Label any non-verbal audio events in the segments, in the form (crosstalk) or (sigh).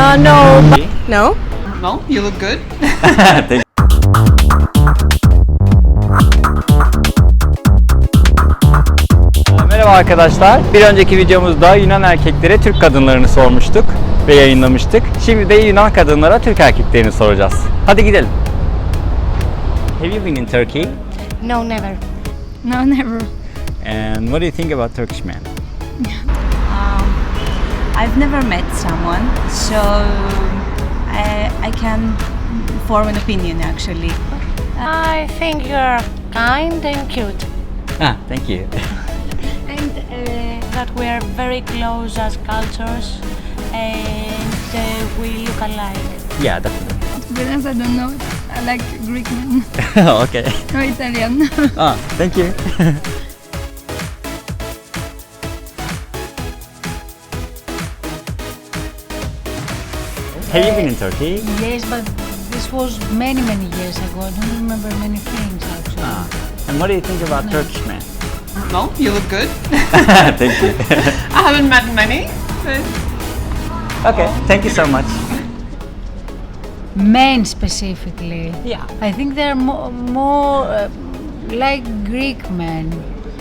Uh, no. No? No, you look good. (laughs) Thank- Merhaba arkadaşlar. Bir önceki videomuzda Yunan erkeklere Türk kadınlarını sormuştuk ve yayınlamıştık. Şimdi de Yunan kadınlara Türk erkeklerini soracağız. Hadi gidelim. Have you been in Turkey? No, never. No, never. And what do you think about Turkish men? I've never met someone, so I, I can form an opinion actually. I think you're kind and cute. Ah, thank you. (laughs) And uh, that we are very close as cultures and uh, we look alike. yeah, definitely. To be honest, I don't know. I like Greek men, (laughs) okay. no Italian. Ah, thank you. (laughs) Have you been in Turkey? Yes, but this was many, many years ago. I don't remember many things actually. Ah. And what do you think about Turkish men? No, you look good. (laughs) thank you. (laughs) I haven't met many, but okay, thank you so much. Men specifically. Yeah. I think they're more, more uh, like Greek men.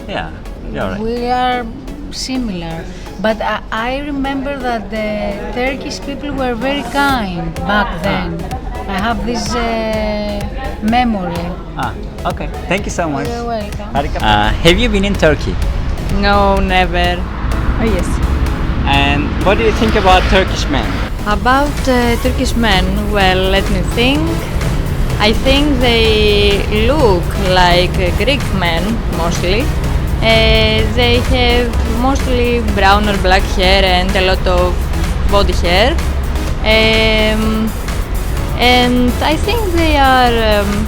Yeah, you're right. We are similar. But I, I remember that the Turkish people were very kind back then. I have this uh, memory. Ah, okay. Thank you so much. You're welcome. Uh, have you been in Turkey? No, never. oh, yes. And what do you think about Turkish men? About uh, Turkish men, well, let me think. I think they look like Greek men mostly. Uh, they have mostly brown or black hair and a lot of body hair. Um, and I think they are um,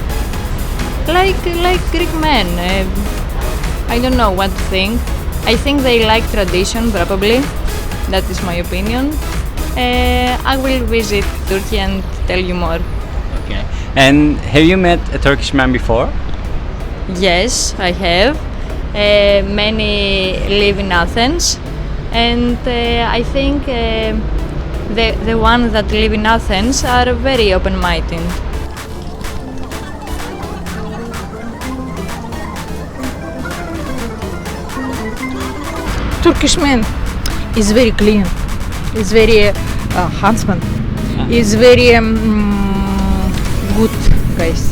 like like Greek men. Uh, I don't know what to think. I think they like tradition, probably. That is my opinion. Uh, I will visit Turkey and tell you more. Okay. And have you met a Turkish man before? Yes, I have. Uh, many live in Athens, and uh, I think uh, the the ones that live in Athens are very open-minded. Turkish man is very clean. Is very uh, handsome. Is very um, good guys.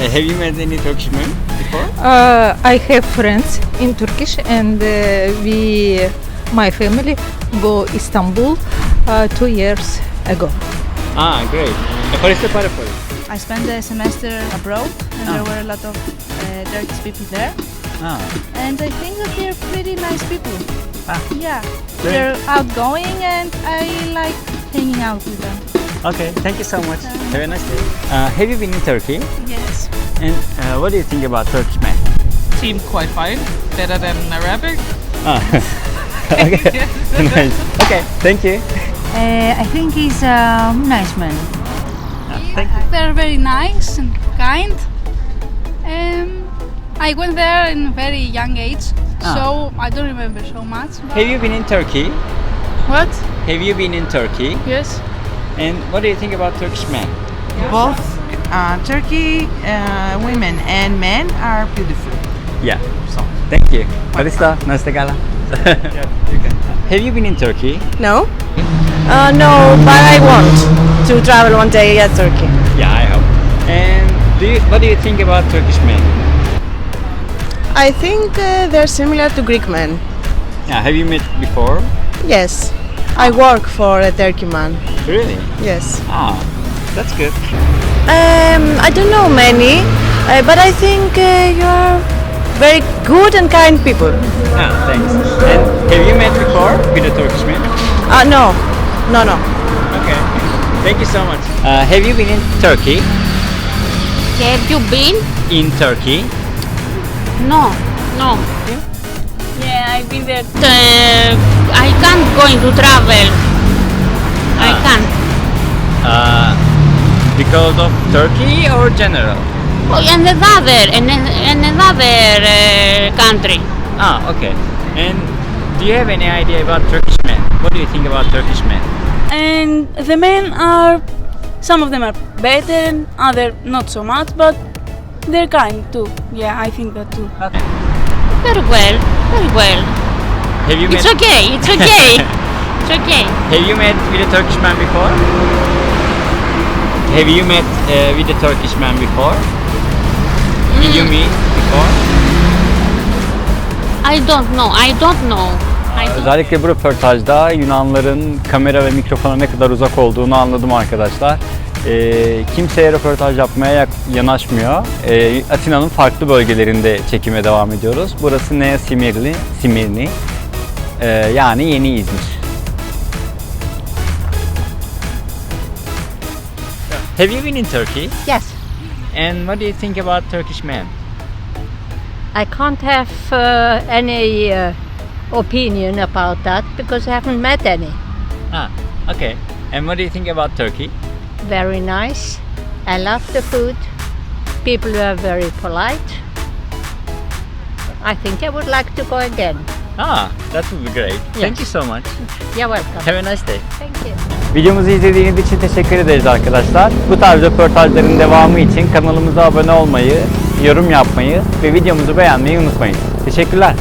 And uh, have you met any Turkish men before? Uh, I have friends in Turkish, and uh, we, my family, go Istanbul uh, two years ago. Ah, great. Ευχαριστώ πάρα πολύ. I spent a semester abroad and there were a lot of uh, Turkish people there. Ah, And I think that they're pretty nice people. Ah. Yeah, Great. they're outgoing and I like hanging out with them. okay. Thank you so much. Have a nice day. Uh, have you been in Turkey? Yes. And uh, what do you think about Turkish men? seem quite fine. Better than Arabic. Ah. (laughs) okay. (laughs) nice. Okay. Thank you. Uh, I think he's a nice man. Thank you. They're very nice and kind. Um, I went there in a very young age, Ah. so I don't remember so much. Have you been in Turkey? What? Have you been in Turkey? Yes. And what do you think about Turkish men? both uh, Turkey uh, women and men are beautiful. Yeah. So, thank you. Barista, nice to gala. (laughs) Have you been in Turkey? No? Uh, no, but I want to travel one day at Turkey. Yeah, I hope. And do you, what do you think about Turkish men? I think uh, they're similar to Greek men. Yeah, have you met before? Yes. I work for a Turkey man. Really? Yes. Ah, that's good. Um, I don't know many, uh, but I think uh, you're very good and kind people. Ah, thanks. And have you met before with a Turkish man? Uh, no, no, no. Okay. Thank you so much. Uh, have you been in Turkey? Have you been? In Turkey? No, no. Yeah, I've been there. Uh, I can't going to travel. I Ah. can't. Uh, because of Turkey or general? Oh, and another, and and another uh, country. Ah, okay. And do you have any idea about Turkish men? What do you think about Turkish men? and the men are some of them are better, other not so much, but they're kind too. Yeah, I think that too. Very well, very well. Have you It's met okay, it's okay. (laughs) it's okay. Have you met with a Turkish man before? Have you met uh, with a Turkish man before? Did you meet before? I don't know, I don't know. I don't Özellikle bu röportajda Yunanların kamera ve mikrofona ne kadar uzak olduğunu anladım arkadaşlar. Ee, kimseye röportaj yapmaya yanaşmıyor. Ee, Atina'nın farklı bölgelerinde çekime devam ediyoruz. Burası Nea Simirli, Simirni. Ee, yani Yeni İzmir. Have you been in Turkey? Yes, And what do you think about Turkish men? I can't have uh, any uh, opinion about that because I haven't met any. Ah, okay. And what do you think about Turkey? Very nice. I love the food. People are very polite. I think I would like to go again. Ah, that would be great. Thank you so much. You're welcome. Have a nice day. Thank you. Videomuzu izlediğiniz için teşekkür ederiz arkadaşlar. Bu tarz röportajların devamı için kanalımıza abone olmayı, yorum yapmayı ve videomuzu beğenmeyi unutmayın. Teşekkürler.